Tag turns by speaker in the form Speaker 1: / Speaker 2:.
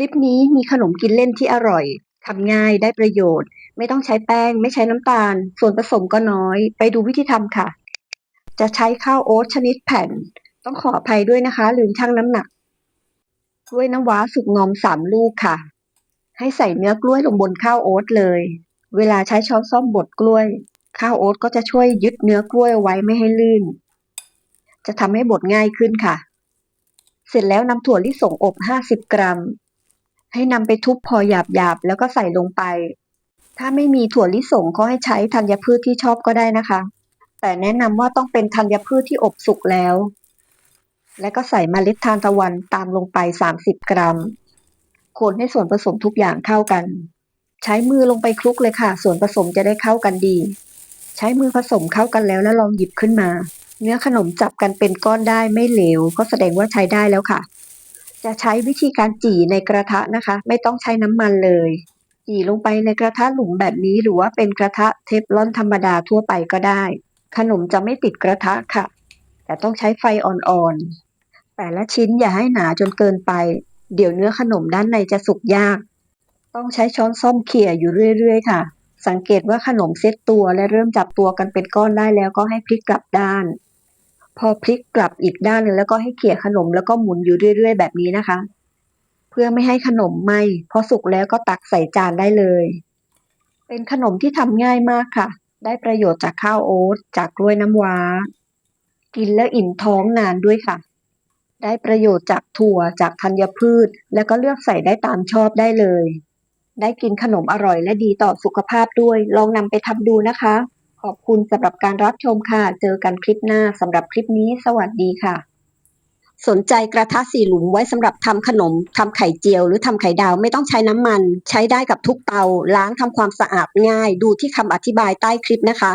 Speaker 1: ลิปนี้มีขนมกินเล่นที่อร่อยทำง่ายได้ประโยชน์ ไม่ต้องใช้แป้ง ไม่ใช้น้ำตาล ส่วนผสมก็น้อย ไปดูวิธีทำค่ะ จะใช้ข้าวโอ๊ตชนิดแผ่น ต้องขออภัยด้วยนะคะ ลืมชั่งน้ำหนัก กล้วยน้ำว้าสุกงอมสามลูกค่ะ ให้ใส่เนื้อกล้วยลงบนข้าวโอ๊ตเลย เวลาใช้ช้อนส้อมบดกล้วย ข้าวโอ๊ตก็จะช่วยยึดเนื้อกล้วยไว้ไม่ให้ลื่น จะทำให้บดง่ายขึ้นค่ะ เสร็จแล้วนำถั่วลิสงอบ 50 กรัม ให้นำไปทุบพอหยาบๆแล้วก็ใส่ลงไป ถ้าไม่มีถั่วลิสงก็ให้ใช้ธัญพืชที่ชอบก็ได้นะคะ แต่แนะนำว่าต้องเป็นธัญพืชที่อบสุกแล้ว และก็ใส่เมล็ดทานตะวันตามลงไป 30 กรัม คนให้ส่วนผสมทุกอย่างเข้ากัน ใช้มือลงไปคลุกเลยค่ะ ส่วนผสมจะได้เข้ากันดี ใช้มือผสมเข้ากันแล้วแล้วลองหยิบขึ้นมา เนื้อขนมจับกันเป็นก้อนได้ไม่เหลว ก็แสดงว่าใช้ได้แล้วค่ะ จะใช้วิธีการจี่ในกระทะนะคะ ไม่ต้องใช้น้ำมันเลย จี่ลงไปในกระทะหลุมแบบนี้หรือว่าเป็นกระทะเทฟลอนธรรมดาทั่วไปก็ได้ ขนมจะไม่ติดกระทะค่ะ แต่ต้องใช้ไฟอ่อนๆ แต่ละชิ้นอย่าให้หนาจนเกินไป เดี๋ยวเนื้อขนมด้านในจะสุกยาก ต้องใช้ช้อนส้อมเขี่ยอยู่เรื่อยๆ ค่ะ สังเกตว่าขนมเซ็ตตัวและเริ่มจับตัวกันเป็นก้อนได้แล้วก็ให้พลิกกลับด้าน พอพลิกกลับอีกด้านหนึงแล้วก็ให้เขี่ยขนมแล้วก็หมุนอยู่เรื่อยๆ แบบนี้นะคะ เพื่อไม่ให้ขนมไหมพอสุกแล้วก็ตักใส่จานได้เลย เป็นขนมที่ทำง่ายมากค่ะ ได้ประโยชน์จากข้าวโอ๊ตจากกล้วยน้ำว้า กินแล้วอิ่มท้องนานด้วยค่ะ ได้ประโยชน์จากถั่วจากธัญพืช แล้วก็เลือกใส่ได้ตามชอบได้เลย ได้กินขนมอร่อยและดีต่อสุขภาพด้วย ลองนำไปทำดูนะคะ ขอบคุณสำหรับการรับชมค่ะ เจอกันคลิปหน้าสำหรับคลิปนี้สวัสดีค่ะ สนใจกระทะสี่หลุมไว้สำหรับทำขนมทำไข่เจียว หรือทำไข่ดาวไม่ต้องใช้น้ำมัน ใช้ได้กับทุกเตา ล้างทำความสะอาดง่าย ดูที่คำอธิบายใต้คลิปนะคะ